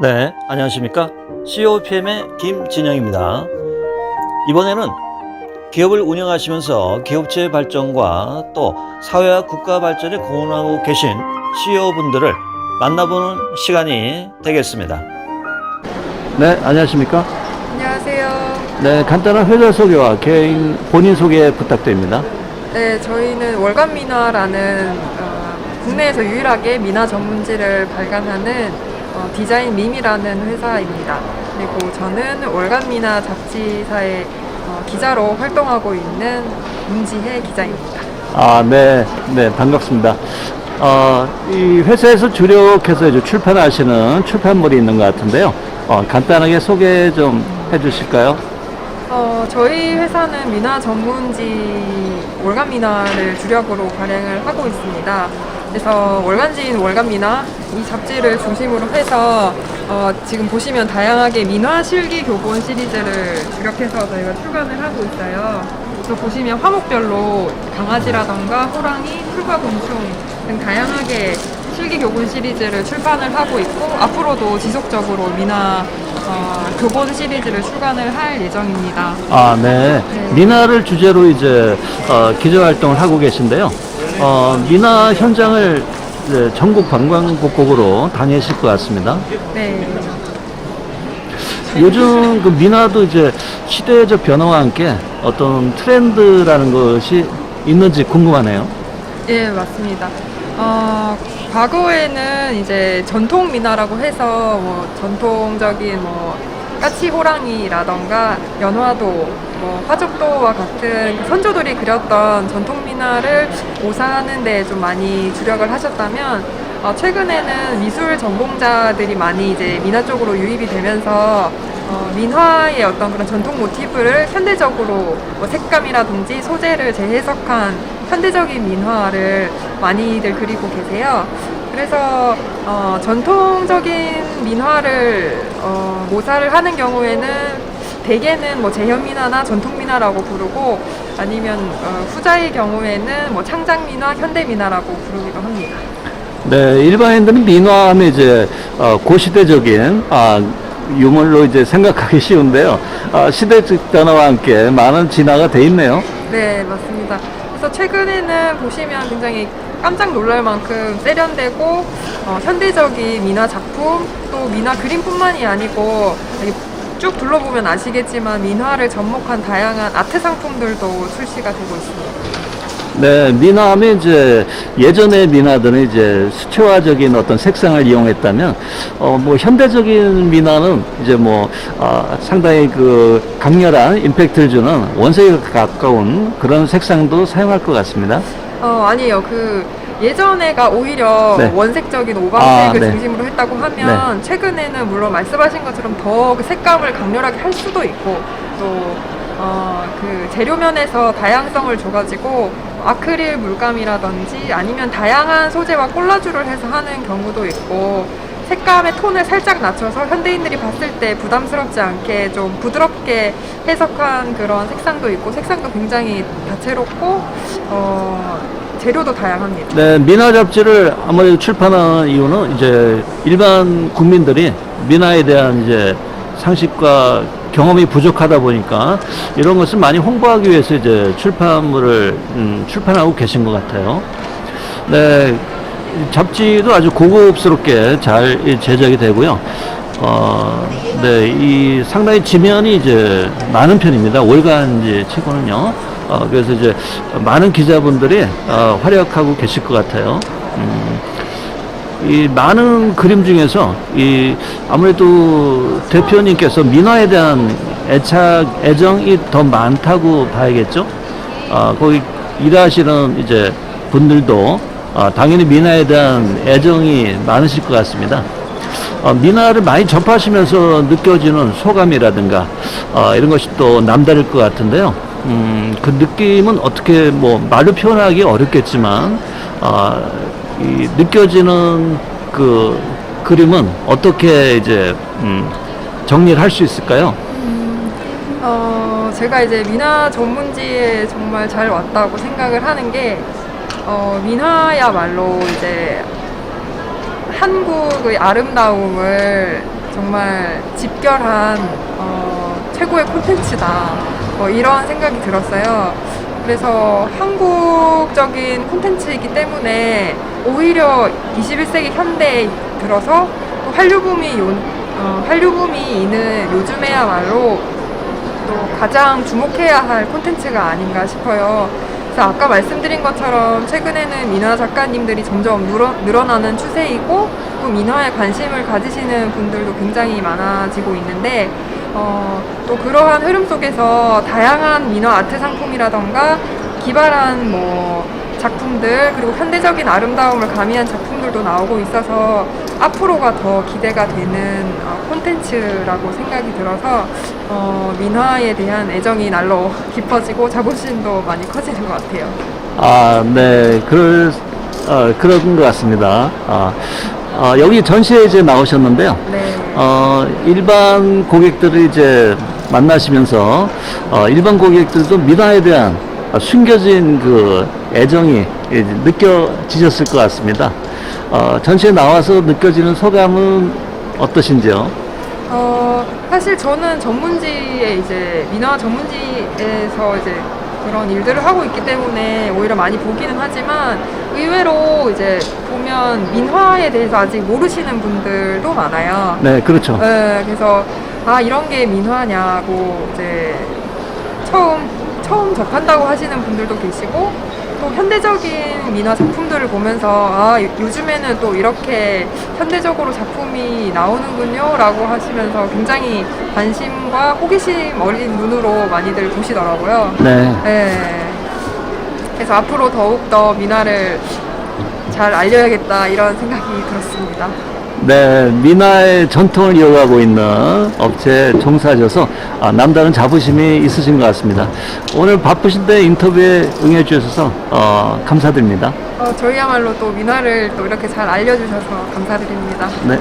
네, 안녕하십니까? COPM의 김진영입니다. 이번에는 기업을 운영하시면서 기업체의 발전과 또 사회와 국가 발전에 공헌하고 계신 CEO분들을 만나보는 시간이 되겠습니다. 네, 안녕하십니까? 안녕하세요. 네, 간단한 회사 소개와 개인 본인 소개 부탁드립니다. 네, 저희는 월간 민화라는 어, 국내에서 유일하게 민화 전문지를 발간하는 어, 디자인 밈이라는 회사입니다. 그리고 저는 월간 민화 잡지사의 어, 기자로 활동하고 있는 문지혜 기자입니다. 아, 네, 네, 반갑습니다. 어, 이 회사에서 주력해서 이제 출판하시는 출판물이 있는 것 같은데요. 어, 간단하게 소개 좀 해주실까요? 어, 저희 회사는 민화 전문지 월간 민화를 주력으로 발행을 하고 있습니다. 그래서 월간지인 월간 민화 이 잡지를 중심으로 해서 어, 지금 보시면 다양하게 민화 실기 교본 시리즈를 주력해서 저희가 출간을 하고 있어요. 또 보시면 화목별로 강아지라던가 호랑이, 풀과 곤충 등 다양하게 실기 교본 시리즈를 출간을 하고 있고 앞으로도 지속적으로 민화 어, 교본 시리즈를 출간을 할 예정입니다. 아, 네. 미나를 주제로 이제 어, 기자 활동을 하고 계신데요. 어, 미나 현장을 이제 전국 관광국곡으로 다니실 것 같습니다. 네. 요즘 그 미나도 이제 시대적 변화와 함께 어떤 트렌드라는 것이 있는지 궁금하네요. 예, 맞습니다. 어, 과거에는 이제 전통 민화라고 해서 뭐 전통적인 뭐 까치 호랑이라던가 연화도, 뭐 화족도와 같은 그 선조들이 그렸던 전통 민화를 오사하는 데 좀 많이 주력을 하셨다면 어, 최근에는 미술 전공자들이 많이 이제 민화 쪽으로 유입이 되면서 어, 민화의 어떤 그런 전통 모티브를 현대적으로 뭐 색감이라든지 소재를 재해석한 현대적인 민화를 많이들 그리고 계세요. 그래서 어, 전통적인 민화를 어, 모사를 하는 경우에는 대개는 뭐 재현 민화나 전통 민화라고 부르고 아니면 어, 후자의 경우에는 뭐 창작 민화, 현대 민화라고 부르기도 합니다. 네, 일반인들은 민화하면 이제 어, 고시대적인 아, 유물로 이제 생각하기 쉬운데요. 아, 시대적 변화와 함께 많은 진화가 돼 있네요. 네, 맞습니다. 그래서 최근에는 보시면 굉장히 깜짝 놀랄 만큼 세련되고 어, 현대적인 민화 작품 또 민화 그림뿐만이 아니고 쭉 둘러보면 아시겠지만 민화를 접목한 다양한 아트 상품들도 출시가 되고 있습니다. 네, 민화하면 이제 예전의 민화들은 이제 수채화적인 어떤 색상을 이용했다면, 어, 뭐 현대적인 민화는 이제 뭐, 아, 상당히 그 강렬한 임팩트를 주는 원색에 가까운 그런 색상도 사용할 것 같습니다. 어, 아니에요. 그 예전에가 오히려 네. 원색적인 아, 오방색을 네. 중심으로 했다고 하면 최근에는 물론 말씀하신 것처럼 더그 색감을 강렬하게 할 수도 있고 또 어, 그 재료면에서 다양성을 줘가지고 아크릴 물감이라든지 아니면 다양한 소재와 콜라주를 해서 하는 경우도 있고 색감의 톤을 살짝 낮춰서 현대인들이 봤을 때 부담스럽지 않게 좀 부드럽게 해석한 그런 색상도 있고 색상도 굉장히 다채롭고 어, 재료도 다양합니다. 네, 민화 잡지를 아무래도 출판하는 이유는 이제 일반 국민들이 민화에 대한 이제 상식과 경험이 부족하다 보니까 이런 것을 많이 홍보하기 위해서 이제 출판물을 음, 출판하고 계신 것 같아요. 네, 이 잡지도 아주 고급스럽게 잘이 제작이 되고요. 어, 네, 이 상당히 지면이 이제 많은 편입니다. 월간지 치고는요. 어, 그래서 이제 많은 기자분들이 어, 활약하고 계실 것 같아요. 음, 이 많은 그림 중에서 이 아무래도 대표님께서 민화에 대한 애착, 애정이 더 많다고 봐야겠죠. 아, 거기 일하시는 이제 분들도 아, 당연히 민화에 대한 애정이 많으실 것 같습니다. 어, 민화를 많이 접하시면서 느껴지는 소감이라든가 어, 이런 것이 또 남다를 것 같은데요. 음, 그 느낌은 어떻게 뭐 말로 표현하기 어렵겠지만 어, 이 느껴지는 그 그림은 어떻게 이제 음, 정리를 할 수 있을까요? 어, 제가 이제 민화 전문지에 정말 잘 왔다고 생각을 하는 게, 어, 민화야말로 이제 한국의 아름다움을 정말 집결한 어, 최고의 콘텐츠다. 뭐 이런 생각이 들었어요. 그래서 한국적인 콘텐츠이기 때문에 오히려 21세기 현대에 들어서 또 한류붐이 요, 어, 한류붐이 있는 요즘에야말로 또 가장 주목해야 할 콘텐츠가 아닌가 싶어요. 그래서 아까 말씀드린 것처럼 최근에는 민화 작가님들이 점점 늘어, 늘어 나는 추세이고 또 민화에 관심을 가지시는 분들도 굉장히 많아지고 있는데 어, 또 그러한 흐름 속에서 다양한 민화 아트 상품이라던가 기발한 뭐 작품들 그리고 현대적인 아름다움을 가미한 작품들도 나오고 있어서 앞으로가 더 기대가 되는 어, 콘텐츠라고 생각이 들어서 어, 민화에 대한 애정이 날로 깊어지고 자부심도 많이 커지는 것 같아요. 아, 네, 그럴, 어, 그런 것 같습니다. 아, 어, 여기 전시회 이제 나오셨는데요. 네. 어, 일반 고객들을 이제 만나시면서, 어, 일반 고객들도 민화에 대한 숨겨진 그 애정이 느껴지셨을 것 같습니다. 어, 전시회 나와서 느껴지는 소감은 어떠신지요? 어, 사실 저는 전문지에 이제 민화 전문지에서 이제 그런 일들을 하고 있기 때문에 오히려 많이 보기는 하지만 의외로 이제 보면 민화에 대해서 아직 모르시는 분들도 많아요. 네, 그렇죠. 네, 그래서 아 이런 게 민화냐고 이제 처음 처음 접한다고 하시는 분들도 계시고 또 현대적인 민화 작품들을 보면서 아 요- 요즘에는 또 이렇게 현대적으로 작품이 나오는군요라고 하시면서 굉장히 관심과 호기심 어린 눈으로 많이들 보시더라고요. 네. 네. 그래서 앞으로 더욱 더 민화를 잘 알려야겠다 이런 생각이 들었습니다. 네, 민화의 전통을 이어가고 있는 업체에 종사하셔서 아, 남다른 자부심이 있으신 것 같습니다. 오늘 바쁘신데 인터뷰에 응해 주셔서 어, 감사드립니다. 어, 저희야말로 또 민화를 또 이렇게 잘 알려주셔서 감사드립니다. 네,